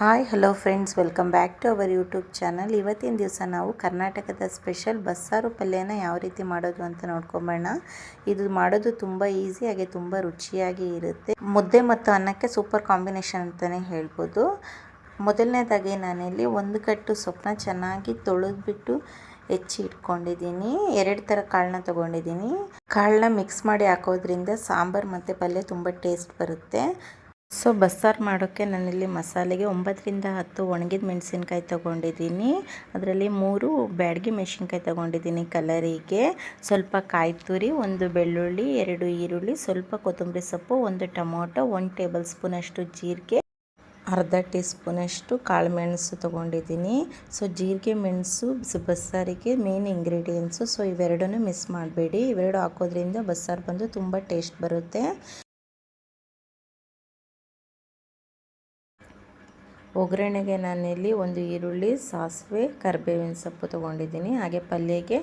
Hi, hello friends, welcome back to our YouTube channel. ಇವತ್ತಿನ ದಿವಸ ನಾವು ಕರ್ನಾಟಕದ ಸ್ಪೆಷಲ್ ಬಸ್ಸಾರು ಪಲ್ಯನ ಯಾವ ರೀತಿ ಮಾಡೋದು ಅಂತ ನೋಡ್ಕೊಂಬೋಣ ಇದು ಮಾಡೋದು ತುಂಬ ಈಸಿ, ಹಾಗೆ ತುಂಬ ರುಚಿಯಾಗಿ ಇರುತ್ತೆ. ಮುದ್ದೆ ಮತ್ತು ಅನ್ನಕ್ಕೆ ಸೂಪರ್ ಕಾಂಬಿನೇಷನ್ ಅಂತಲೇ ಹೇಳ್ಬೋದು. ಮೊದಲನೇದಾಗಿ ನಾನಿಲ್ಲಿ ಒಂದು ಕಟ್ಟು ಸೊಪ್ಪನ್ನ ಚೆನ್ನಾಗಿ ತೊಳೆದ್ಬಿಟ್ಟು ಹೆಚ್ಚಿ ಇಟ್ಕೊಂಡಿದ್ದೀನಿ. ಎರಡು ಥರ ಕಾಳನ್ನ ತೊಗೊಂಡಿದ್ದೀನಿ. ಕಾಳನ್ನ ಮಿಕ್ಸ್ ಮಾಡಿ ಹಾಕೋದ್ರಿಂದ ಸಾಂಬಾರು ಮತ್ತು ಪಲ್ಯ ತುಂಬ ಟೇಸ್ಟ್ ಬರುತ್ತೆ. ಸೊ ಬಸ್ಸಾರು ಮಾಡೋಕ್ಕೆ ನಾನಿಲ್ಲಿ ಮಸಾಲೆಗೆ ಒಂಬತ್ತರಿಂದ ಹತ್ತು ಒಣಗಿದ ಮೆಣಸಿನ್ಕಾಯಿ ತೊಗೊಂಡಿದ್ದೀನಿ. ಅದರಲ್ಲಿ ಮೂರು ಬ್ಯಾಡಗಿ ಮೆಣಸಿನ್ಕಾಯಿ ತೊಗೊಂಡಿದ್ದೀನಿ ಕಲರಿಗೆ. ಸ್ವಲ್ಪ ಕಾಯಿ ತುರಿ, ಒಂದು ಬೆಳ್ಳುಳ್ಳಿ, ಎರಡು ಈರುಳ್ಳಿ, ಸ್ವಲ್ಪ ಕೊತ್ತಂಬರಿ ಸೊಪ್ಪು, ಒಂದು ಟೊಮೊಟೊ, ಒಂದು ಟೇಬಲ್ ಸ್ಪೂನಷ್ಟು ಜೀರಿಗೆ, ಅರ್ಧ ಟೀ ಸ್ಪೂನಷ್ಟು ಕಾಳು ಮೆಣಸು ತೊಗೊಂಡಿದ್ದೀನಿ. ಸೊ ಜೀರಿಗೆ, ಮೆಣಸು ಬಸ್ಸಾರಿಗೆ ಮೇನ್ ಇಂಗ್ರೀಡಿಯೆಂಟ್ಸು ಸೊ ಇವೆರಡನ್ನೂ ಮಿಸ್ ಮಾಡಬೇಡಿ. ಇವೆರಡು ಹಾಕೋದ್ರಿಂದ ಬಸ್ಸಾರು ಬಂದು ತುಂಬ ಟೇಸ್ಟ್ ಬರುತ್ತೆ. ಒಗ್ಗರಣೆಗೆ ನಾನಿಲ್ಲಿ ಒಂದು ಈರುಳ್ಳಿ, ಸಾಸಿವೆ, ಕರಿಬೇವಿನ ಸೊಪ್ಪು ತೊಗೊಂಡಿದ್ದೀನಿ. ಹಾಗೆ ಪಲ್ಯಗೆ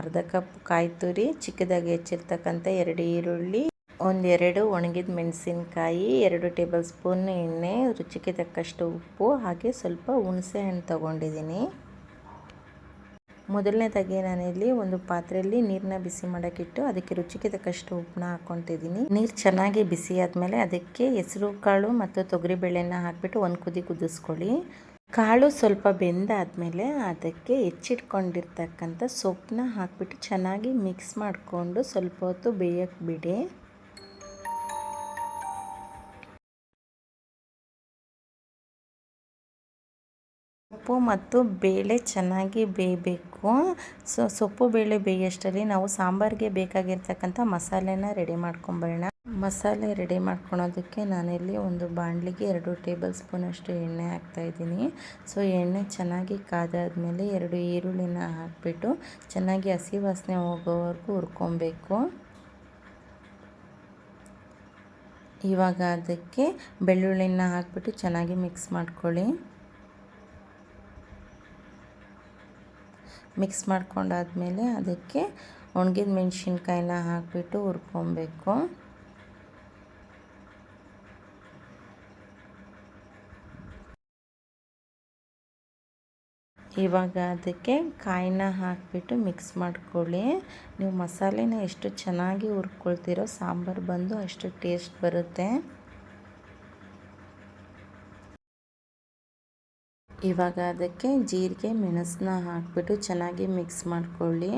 ಅರ್ಧ ಕಪ್ ಕಾಯಿ ತುರಿ ಚಿಕ್ಕದಾಗಿ ಹೆಚ್ಚಿರ್ತಕ್ಕಂಥ ಎರಡು ಈರುಳ್ಳಿ, ಒಂದೆರಡು ಒಣಗಿದ ಮೆಣಸಿನಕಾಯಿ, ಎರಡು ಟೇಬಲ್ ಸ್ಪೂನ್ ಎಣ್ಣೆ, ರುಚಿಗೆ ತಕ್ಕಷ್ಟು ಉಪ್ಪು, ಹಾಗೆ ಸ್ವಲ್ಪ ಹುಣಸೆ ಹಣ್ಣು ತೊಗೊಂಡಿದ್ದೀನಿ. ಮೊದಲನೇದಾಗಿ ಇಲ್ಲಿ ಒಂದು ಪಾತ್ರೆಯಲ್ಲಿ ನೀರನ್ನ ಬಿಸಿ ಮಾಡೋಕ್ಕಿಟ್ಟು ಅದಕ್ಕೆ ರುಚಿಗೆ ತಕ್ಕಷ್ಟು ಉಪ್ಪನ್ನ ಹಾಕ್ಕೊತಿದ್ದೀನಿ ನೀರು ಚೆನ್ನಾಗಿ ಬಿಸಿ ಆದಮೇಲೆ ಅದಕ್ಕೆ ಹೆಸರು ಕಾಳು ಮತ್ತು ತೊಗರಿ ಬೇಳೆನ ಹಾಕಿಬಿಟ್ಟು ಒಂದು ಕುದಿ ಕುದಿಸ್ಕೊಳ್ಳಿ. ಕಾಳು ಸ್ವಲ್ಪ ಬೆಂದಾದಮೇಲೆ ಅದಕ್ಕೆ ಹೆಚ್ಚಿಟ್ಕೊಂಡಿರ್ತಕ್ಕಂಥ ಸೊಪ್ಪನ್ನ ಹಾಕಿಬಿಟ್ಟು ಚೆನ್ನಾಗಿ ಮಿಕ್ಸ್ ಮಾಡಿಕೊಂಡು ಸ್ವಲ್ಪ ಹೊತ್ತು ಬೇಯಕ್ಕೆ ಬಿಡಿ. ಸೊಪ್ಪು ಮತ್ತು ಬೇಳೆ ಚೆನ್ನಾಗಿ ಬೇಯಬೇಕು. ಸೊ, ಸೊಪ್ಪು, ಬೇಳೆ ಬೇಯೋಷ್ಟರಲ್ಲಿ ನಾವು ಸಾಂಬಾರಿಗೆ ಬೇಕಾಗಿರ್ತಕ್ಕಂಥ ಮಸಾಲೆನ ರೆಡಿ ಮಾಡ್ಕೊಂಬರೋಣ. ಮಸಾಲೆ ರೆಡಿ ಮಾಡ್ಕೊಳೋದಕ್ಕೆ ನಾನಿಲ್ಲಿ ಒಂದು ಬಾಣಲಿಗೆ ಎರಡು ಟೇಬಲ್ ಸ್ಪೂನಷ್ಟು ಎಣ್ಣೆ ಹಾಕ್ತಾಯಿದ್ದೀನಿ ಸೊ, ಎಣ್ಣೆ ಚೆನ್ನಾಗಿ ಕಾದಾದ್ಮೇಲೆ ಎರಡು ಈರುಳ್ಳಿನ ಹಾಕಿಬಿಟ್ಟು ಚೆನ್ನಾಗಿ ಹಸಿ ವಾಸನೆ ಹೋಗೋವರೆಗೂ ಹುರ್ಕೊಬೇಕು. ಇವಾಗ ಅದಕ್ಕೆ ಬೆಳ್ಳುಳ್ಳಿನ ಹಾಕ್ಬಿಟ್ಟು ಚೆನ್ನಾಗಿ ಮಿಕ್ಸ್ ಮಾಡ್ಕೊಳ್ಳಿ. ಮಿಕ್ಸ್ ಮಾಡ್ಕೊಂಡಾದ್ಮೇಲೆ ಅದಕ್ಕೆ ಒಣಗಿದ ಮೆಣಸಿನ್ಕಾಯಿನ ಹಾಕಿಬಿಟ್ಟು ಹುರ್ಕೊಬೇಕು. ಇವಾಗ ಅದಕ್ಕೆ ಕಾಯಿನ ಹಾಕಿಬಿಟ್ಟು ಮಿಕ್ಸ್ ಮಾಡ್ಕೊಳ್ಳಿ. ನೀವು ಮಸಾಲೆನ ಎಷ್ಟು ಚೆನ್ನಾಗಿ ಹುರ್ಕೊಳ್ತೀರೋ, ಸಾಂಬಾರು ಬಂದು ಅಷ್ಟು ಟೇಸ್ಟ್ ಬರುತ್ತೆ. ಇವಾಗ ಅದಕ್ಕೆ ಜೀರಿಗೆ ಮೆಣಸನ್ನ ಹಾಕಿಬಿಟ್ಟು ಚೆನ್ನಾಗಿ ಮಿಕ್ಸ್ ಮಾಡಿಕೊಳ್ಳಿ.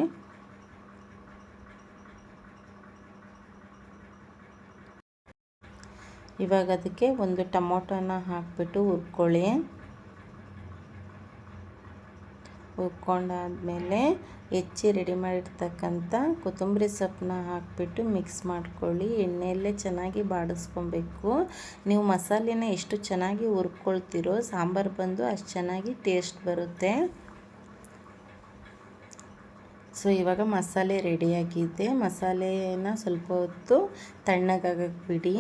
ಇವಾಗ ಅದಕ್ಕೆ ಒಂದು ಟೊಮೊಟೊನ ಹಾಕಿಬಿಟ್ಟು ಹುರ್ಕೊಳ್ಳಿ. ಹುರ್ಕೊಂಡಾದ್ಮೇಲೆ ಹೆಚ್ಚಿ ರೆಡಿ ಮಾಡಿರ್ತಕ್ಕಂಥ ಕೊತ್ತಂಬರಿ ಸೊಪ್ಪನ್ನ ಹಾಕಿಬಿಟ್ಟು ಮಿಕ್ಸ್ ಮಾಡ್ಕೊಳ್ಳಿ. ಎಣ್ಣೆಯಲ್ಲೇ ಚೆನ್ನಾಗಿ ಬಾಡಿಸ್ಕೊಬೇಕು. ನೀವು ಮಸಾಲೆನ ಎಷ್ಟು ಚೆನ್ನಾಗಿ ಹುರ್ಕೊಳ್ತೀರೋ ಸಾಂಬಾರು ಬಂದು ಅಷ್ಟು ಚೆನ್ನಾಗಿ ಟೇಸ್ಟ್ ಬರುತ್ತೆ. ಸೊ ಇವಾಗ ಮಸಾಲೆ ರೆಡಿಯಾಗಿದೆ ಮಸಾಲೆನ ಸ್ವಲ್ಪ ಹೊತ್ತು ತಣ್ಣಗಾಗಕ್ಕೆ ಬಿಡಿ.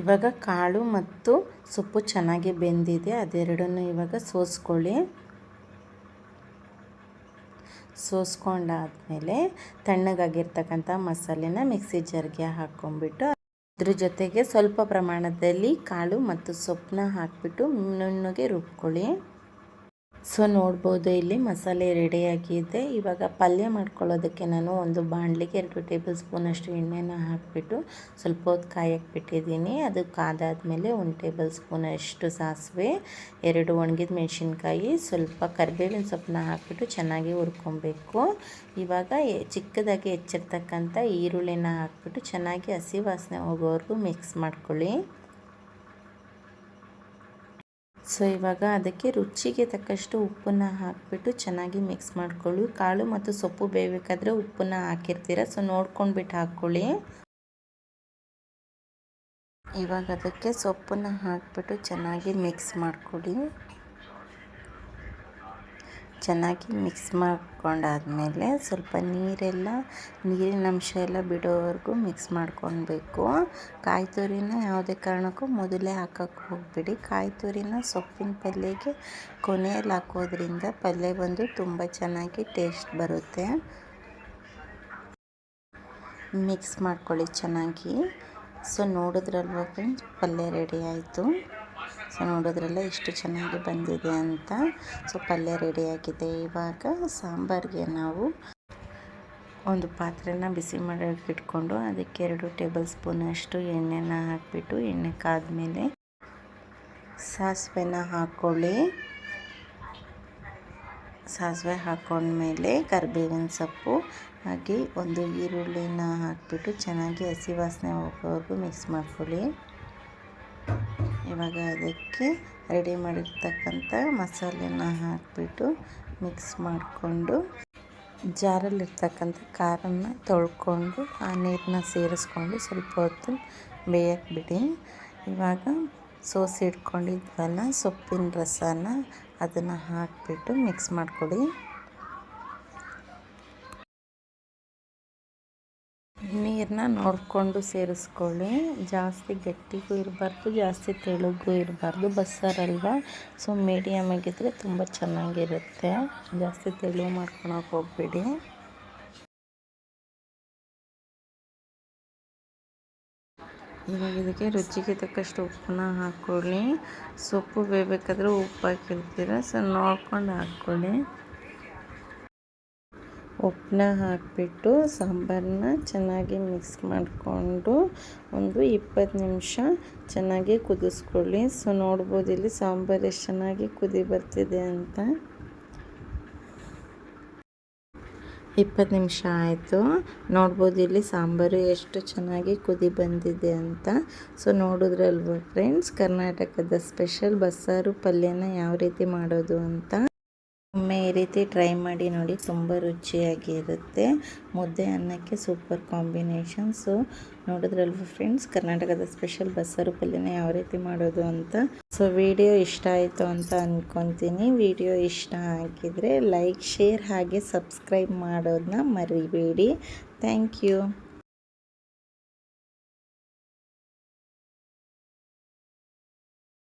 ಇವಾಗ ಕಾಳು ಮತ್ತು ಸೊಪ್ಪು ಚೆನ್ನಾಗಿ ಬೆಂದಿದೆ, ಅದೆರಡನ್ನು ಇವಾಗ ಸೋಸ್ಕೊಳ್ಳಿ. ಸೋಸ್ಕೊಂಡಾದಮೇಲೆ ತಣ್ಣಗಾಗಿರ್ತಕ್ಕಂಥ ಮಸಾಲೆನ ಮಿಕ್ಸಿ ಜರ್ಗೆ ಹಾಕ್ಕೊಂಬಿಟ್ಟು ಅದ್ರ ಜೊತೆಗೆ ಸ್ವಲ್ಪ ಪ್ರಮಾಣದಲ್ಲಿ ಕಾಳು ಮತ್ತು ಸೊಪ್ಪನ್ನ ಹಾಕಿಬಿಟ್ಟು ನುಣ್ಣಗೆ ರುಬ್ಕೊಳ್ಳಿ. ಸೊ ನೋಡ್ಬೋದು, ಇಲ್ಲಿ ಮಸಾಲೆ ರೆಡಿಯಾಗಿದೆ ಇವಾಗ ಪಲ್ಯ ಮಾಡ್ಕೊಳ್ಳೋದಕ್ಕೆ ನಾನು ಒಂದು ಬಾಣಲಿಗೆ ಎರಡು ಟೇಬಲ್ ಸ್ಪೂನಷ್ಟು ಎಣ್ಣೆನ ಹಾಕಿಬಿಟ್ಟು ಸ್ವಲ್ಪ ಹೊತ್ತು ಕಾಯಕ್ಕೆ ಬಿಟ್ಟಿದ್ದೀನಿ. ಅದು ಕಾದಾದಮೇಲೆ ಒಂದು ಟೇಬಲ್ ಸ್ಪೂನಷ್ಟು ಸಾಸಿವೆ, ಎರಡು ಒಣಗಿದ ಮೆಣಸಿನ್ಕಾಯಿ, ಸ್ವಲ್ಪ ಕರಿಬೇವಿನ ಸೊಪ್ಪನ್ನ ಹಾಕಿಬಿಟ್ಟು ಚೆನ್ನಾಗಿ ಹುರ್ಕೊಬೇಕು. ಇವಾಗ ಚಿಕ್ಕದಾಗಿ ಹೆಚ್ಚಿರ್ತಕ್ಕಂಥ ಈರುಳ್ಳಿನ ಹಾಕಿಬಿಟ್ಟು ಚೆನ್ನಾಗಿ ಹಸಿ ವಾಸನೆ ಹೋಗೋವರೆಗೂ ಮಿಕ್ಸ್ ಮಾಡ್ಕೊಳ್ಳಿ. ಸೊ, ಇವಾಗ ಅದಕ್ಕೆ ರುಚಿಗೆ ತಕ್ಕಷ್ಟು ಉಪ್ಪನ್ನು ಹಾಕಿಬಿಟ್ಟು ಚೆನ್ನಾಗಿ ಮಿಕ್ಸ್ ಮಾಡ್ಕೊಳ್ಳಿ. ಕಾಳು ಮತ್ತು ಸೊಪ್ಪು ಬೇಯಬೇಕಾದ್ರೆ ಉಪ್ಪನ್ನು ಹಾಕಿರ್ತೀರ, ಸೊ ನೋಡ್ಕೊಂಡ್ಬಿಟ್ಟು ಹಾಕ್ಕೊಳ್ಳಿ. ಇವಾಗ ಅದಕ್ಕೆ ಸೊಪ್ಪನ್ನು ಹಾಕಿಬಿಟ್ಟು ಚೆನ್ನಾಗಿ ಮಿಕ್ಸ್ ಮಾಡ್ಕೊಳ್ಳಿ. ಚೆನ್ನಾಗಿ ಮಿಕ್ಸ್ ಮಾಡ್ಕೊಂಡಾದಮೇಲೆ ಸ್ವಲ್ಪ ನೀರೆಲ್ಲ, ನೀರಿನ ಅಂಶ ಎಲ್ಲ ಬಿಡೋವರೆಗೂ ಮಿಕ್ಸ್ ಮಾಡ್ಕೊಳ್ಬೇಕು. ಕಾಯಿ ತುರಿನ ಯಾವುದೇ ಕಾರಣಕ್ಕೂ ಮೊದಲೇ ಹಾಕೋಕ್ಕೆ ಹೋಗಬೇಡಿ. ಕಾಯಿ ತುರಿನ ಸೊಪ್ಪಿನ ಪಲ್ಯಗೆ ಕೊನೆಯಲ್ಲಿ ಹಾಕೋದ್ರಿಂದ ಪಲ್ಯ ಬಂದು ತುಂಬ ಚೆನ್ನಾಗಿ ಟೇಸ್ಟ್ ಬರುತ್ತೆ. ಮಿಕ್ಸ್ ಮಾಡ್ಕೊಳ್ಳಿ ಚೆನ್ನಾಗಿ. ಸೊ ನೋಡಿದ್ರಲ್ವ ಫ್ರೆಂಡ್ಸ್ ಪಲ್ಯ ರೆಡಿ ಆಯಿತು. ಸೊ ನೋಡಿದ್ರಲ್ಲ ಎಷ್ಟು ಚೆನ್ನಾಗಿ ಬಂದಿದೆ ಅಂತ. ಸೊ ಪಲ್ಯ ರೆಡಿಯಾಗಿದೆ ಇವಾಗ ಸಾಂಬಾರಿಗೆ ನಾವು ಒಂದು ಪಾತ್ರೆನ ಬಿಸಿ ಮಾಡೋಕೆ ಇಟ್ಕೊಂಡು ಅದಕ್ಕೆ ಎರಡು ಟೇಬಲ್ ಸ್ಪೂನಷ್ಟು ಎಣ್ಣೆನ ಹಾಕಿಬಿಟ್ಟು ಎಣ್ಣೆ ಕಾದ್ಮೇಲೆ ಸಾಸಿವೆನ ಹಾಕ್ಕೊಳ್ಳಿ ಸಾಸಿವೆ ಹಾಕ್ಕೊಂಡ್ಮೇಲೆ ಕರಿಬೇವಿನ ಸೊಪ್ಪು ಹಾಕಿ ಒಂದು ಈರುಳ್ಳಿನ ಹಾಕಿಬಿಟ್ಟು ಚೆನ್ನಾಗಿ ಹಸಿ ವಾಸನೆ ಹೋಗೋವರೆಗೂ ಮಿಕ್ಸ್ ಮಾಡ್ಕೊಳ್ಳಿ. ಇವಾಗ ಅದಕ್ಕೆ ರೆಡಿ ಮಾಡಿರ್ತಕ್ಕಂಥ ಮಸಾಲೆನ ಹಾಕಿಬಿಟ್ಟು ಮಿಕ್ಸ್ ಮಾಡಿಕೊಂಡು ಜಾರಲ್ಲಿರ್ತಕ್ಕಂಥ ಖಾರನ ತೊಳ್ಕೊಂಡು ಆ ನೀರನ್ನ ಸೇರಿಸ್ಕೊಂಡು ಸ್ವಲ್ಪ ಹೊತ್ತು ಬೇಯಕ್ಕೆ ಬಿಡಿ. ಇವಾಗ ಸೋಸಿ ಇಟ್ಕೊಂಡಿದ್ವಲ್ಲ ಸೊಪ್ಪಿನ ರಸನ ಅದನ್ನು ಹಾಕಿಬಿಟ್ಟು ಮಿಕ್ಸ್ ಮಾಡ್ಕೊಳ್ಳಿ ನೀರನ್ನ ನೋಡಿಕೊಂಡು ಸೇರಿಸ್ಕೊಳ್ಳಿ. ಜಾಸ್ತಿ ಗಟ್ಟಿಗೂ ಇರಬಾರ್ದು, ಜಾಸ್ತಿ ತೆಳುಗೂ ಇರಬಾರ್ದು. ಬಸ್ಸಾರಲ್ವ ಸೊ ಮೀಡಿಯಮ್ ಆಗಿದ್ದರೆ ತುಂಬ ಚೆನ್ನಾಗಿರುತ್ತೆ. ಜಾಸ್ತಿ ತೆಳು ಮಾಡ್ಕೊಳಕ್ಕೆ ಹೋಗ್ಬೇಡಿ. ಇವಾಗ ಇದಕ್ಕೆ ರುಚಿಗೆ ತಕ್ಕಷ್ಟು ಉಪ್ಪನ್ನ ಹಾಕ್ಕೊಳ್ಳಿ ಸೊಪ್ಪು ಬೇಯಬೇಕಾದ್ರೆ ಉಪ್ಪು ಹಾಕಿರ್ತೀರ ಸೊ ನೋಡ್ಕೊಂಡು ಹಾಕ್ಕೊಳ್ಳಿ. ಉಪ್ಪನ್ನ ಹಾಕಿಬಿಟ್ಟು ಸಾಂಬಾರನ್ನ ಚೆನ್ನಾಗಿ ಮಿಕ್ಸ್ ಮಾಡಿಕೊಂಡು ಒಂದು ಇಪ್ಪತ್ತು ನಿಮಿಷ ಚೆನ್ನಾಗಿ ಕುದಿಸ್ಕೊಳ್ಳಿ. ಸೊ ನೋಡ್ಬೋದು ಇಲ್ಲಿ ಸಾಂಬಾರು ಎಷ್ಟು ಚೆನ್ನಾಗಿ ಕುದಿ ಬರ್ತಿದೆ ಅಂತ. ಇಪ್ಪತ್ತು ನಿಮಿಷ ಆಯಿತು. ನೋಡ್ಬೋದು ಇಲ್ಲಿ ಸಾಂಬಾರು ಎಷ್ಟು ಚೆನ್ನಾಗಿ ಕುದಿ ಬಂದಿದೆ ಅಂತ. ಸೊ ನೋಡಿದ್ರಲ್ವ ಫ್ರೆಂಡ್ಸ್ ಕರ್ನಾಟಕದ ಸ್ಪೆಷಲ್ ಬಸ್ಸಾರು ಪಲ್ಯನ ಯಾವ ರೀತಿ ಮಾಡೋದು ಅಂತ. ಒಮ್ಮೆ ಈ ರೀತಿ ಟ್ರೈ ಮಾಡಿ ನೋಡಿ, ತುಂಬ ರುಚಿಯಾಗಿರುತ್ತೆ. ಮುದ್ದೆ ಅನ್ನಕ್ಕೆ ಸೂಪರ್ ಕಾಂಬಿನೇಷನ್. ಸೊ, ನೋಡಿದ್ರಲ್ವ ಫ್ರೆಂಡ್ಸ್, ಕರ್ನಾಟಕದ ಸ್ಪೆಷಲ್ ಬಸ್ಸಾರು ಪಲ್ಯನ ಯಾವ ರೀತಿ ಮಾಡೋದು ಅಂತ. ಸೊ, ವಿಡಿಯೋ ಇಷ್ಟ ಆಯಿತು ಅಂತ ಅಂದ್ಕೊತೀನಿ ವಿಡಿಯೋ ಇಷ್ಟ ಆಗಿದ್ರೆ ಲೈಕ್, ಶೇರ್ ಹಾಗೆ ಸಬ್ಸ್ಕ್ರೈಬ್ ಮಾಡೋದನ್ನ ಮರಿಬೇಡಿ. Thank you.